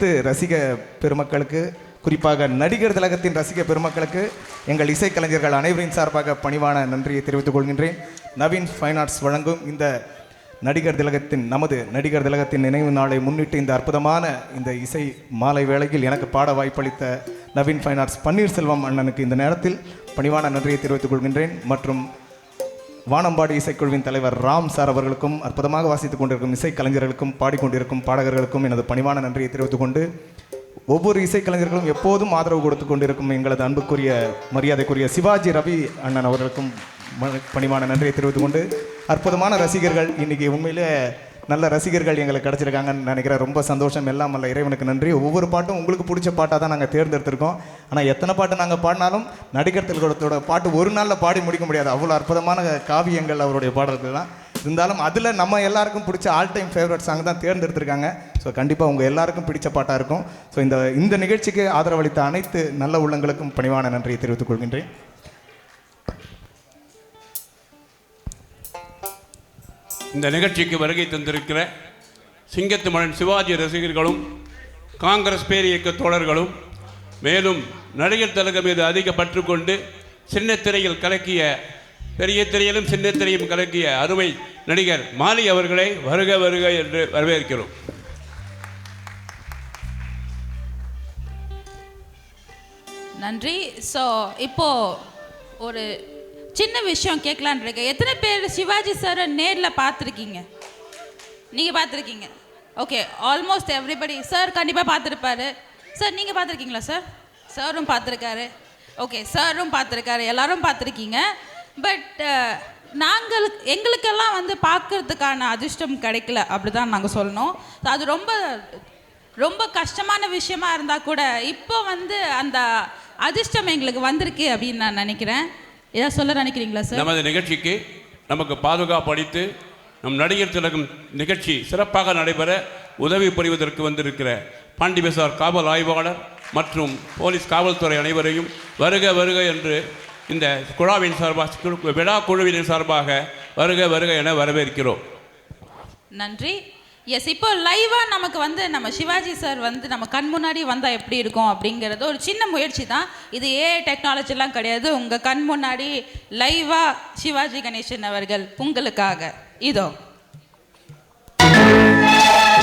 அனைத்து ரசிக பெருமக்களுக்கு குறிப்பாக நடிகர் திலகத்தின் ரசிக பெருமக்களுக்கு எங்கள் இசைக்கலைஞர்கள் அனைவரின் சார்பாக பணிவான நன்றியை தெரிவித்துக் கொள்கின்றேன். நவீன் ஃபைன் ஆர்ட்ஸ் வழங்கும் இந்த நடிகர் திலகத்தின் நமது நடிகர் திலகத்தின் நினைவு நாளை முன்னிட்டு இந்த அற்புதமான இந்த இசை மாலை வேளையில் எனக்கு பாட வாய்ப்பளித்த நவீன் ஃபைன் ஆர்ட்ஸ் பன்னீர்செல்வம் அண்ணனுக்கு இந்த நேரத்தில் பணிவான நன்றியை தெரிவித்துக் கொள்கின்றேன். மற்றும் வானம்பாடி இசைக்குழுவின் தலைவர் ராம் சார் அவர்களுக்கும் அற்புதமாக வாசித்துக் கொண்டிருக்கும் இசைக்கலைஞர்களுக்கும் பாடிக்கொண்டிருக்கும் பாடகர்களுக்கும் எனது பணிவான நன்றியை தெரிவித்துக் கொண்டு ஒவ்வொரு இசைக்கலைஞர்களும் எப்போதும் ஆதரவு கொடுத்து கொண்டிருக்கும் எங்களது அன்புக்குரிய மரியாதைக்குரிய சிவாஜி ரவி அண்ணன் அவர்களுக்கும் பணிவான நன்றியை தெரிவித்துக் கொண்டு அற்புதமான ரசிகர்கள். இன்னைக்கு உண்மையிலே நல்ல ரசிகர்கள் எங்களுக்கு கிடச்சிருக்காங்கன்னு நினைக்கிறேன். ரொம்ப சந்தோஷம். எல்லாம் அல்ல. இறைவனுக்கு நன்றி. ஒவ்வொரு பாட்டும் உங்களுக்கு பிடிச்ச பாட்டாக தான் நாங்கள் தேர்ந்தெடுத்திருக்கோம். ஆனால் எத்தனை பாட்டு நாங்கள் பாடினாலும் நடிகர் திலகத்தோட பாட்டு ஒரு நாளில் பாடி முடிக்க முடியாது. அவ்வளோ அற்புதமான காவியங்கள் அவருடைய பாடல்கள் தான் இருந்தாலும் அதில் நம்ம எல்லாருக்கும் பிடிச்ச ஆல் டைம் ஃபேவரட் சாங் தான் தேர்ந்தெடுத்திருக்காங்க. ஸோ கண்டிப்பாக உங்கள் எல்லாருக்கும் பிடிச்ச பாட்டாக இருக்கும். ஸோ இந்த இந்த நிகழ்ச்சிக்கு ஆதரவளித்த அனைத்து நல்ல உள்ளங்களுக்கும் பணிவான நன்றியை தெரிவித்துக் கொள்கின்றேன். இந்த நிகழ்ச்சிக்கு வருகை தந்திருக்கிற சிங்கத்து மலன் சிவாஜி ரசிகர்களும் காங்கிரஸ் பேரியக்க தோழர்களும் மேலும் நடிகர் தலகம் மீது அதிக பற்று கொண்டு சின்ன திரையில் கலக்கிய பெரிய திரையிலும் சின்ன திரையும் கலக்கிய அருமை நடிகர் மாலி அவர்களை வருக வருக என்று வரவேற்கிறோம். நன்றி. ஸோ இப்போ ஒரு சின்ன விஷயம் கேட்கலான்னு இருக்கேன். எத்தனை பேர் சிவாஜி சாரை நேரில் பார்த்துருக்கீங்க? நீங்கள் பார்த்துருக்கீங்க. ஓகே ஆல்மோஸ்ட் எவ்ரிபடி சார் கண்டிப்பாக பார்த்துருப்பாரு. சார் நீங்கள் பார்த்துருக்கீங்களா சார் சாரும் பார்த்துருக்காரு. ஓகே சாரும் பார்த்துருக்காரு. எல்லாரும் பார்த்துருக்கீங்க. பட் uh, நாங்கள் எங்களுக்கெல்லாம் வந்து பார்க்கறதுக்கான அதிர்ஷ்டம் கிடைக்கல. அப்படி தான் நாங்கள் சொல்லணும். அது ரொம்ப ரொம்ப கஷ்டமான விஷயமா இருந்தால் கூட இப்போ வந்து அந்த அதிர்ஷ்டம் எங்களுக்கு வந்திருக்கு அப்படின்னு நான் நினைக்கிறேன். ஏதாவது சொல்ல நினைக்கிறீங்களா சார் நமது நிகழ்ச்சிக்கு நமக்கு பாதுகாப்பு அளித்து நம் நடிகர் திலகம் நிகழ்ச்சி சிறப்பாக நடைபெற உதவி புரிவதற்கு வந்திருக்கிற பாண்டி பெசார் காவல் ஆய்வாளர் மற்றும் போலீஸ் காவல்துறை அனைவரையும் வருக வருக என்று இந்த குழாவின் சார்பாக விழா குழுவினர் சார்பாக வருக வருக என வரவேற்கிறோம். நன்றி. எஸ் இப்போ லைவாக நமக்கு வந்து நம்ம சிவாஜி சார் வந்து நம்ம கண் முன்னாடி வந்தால் எப்படி இருக்கும் அப்படிங்கிறது ஒரு சின்ன முயற்சி தான். இது ஏ டெக்னாலஜிலாம் கிடையாது. உங்கள் கண் முன்னாடி லைவாக சிவாஜி கணேசன் அவர்கள் உங்களுக்காக. இதோ.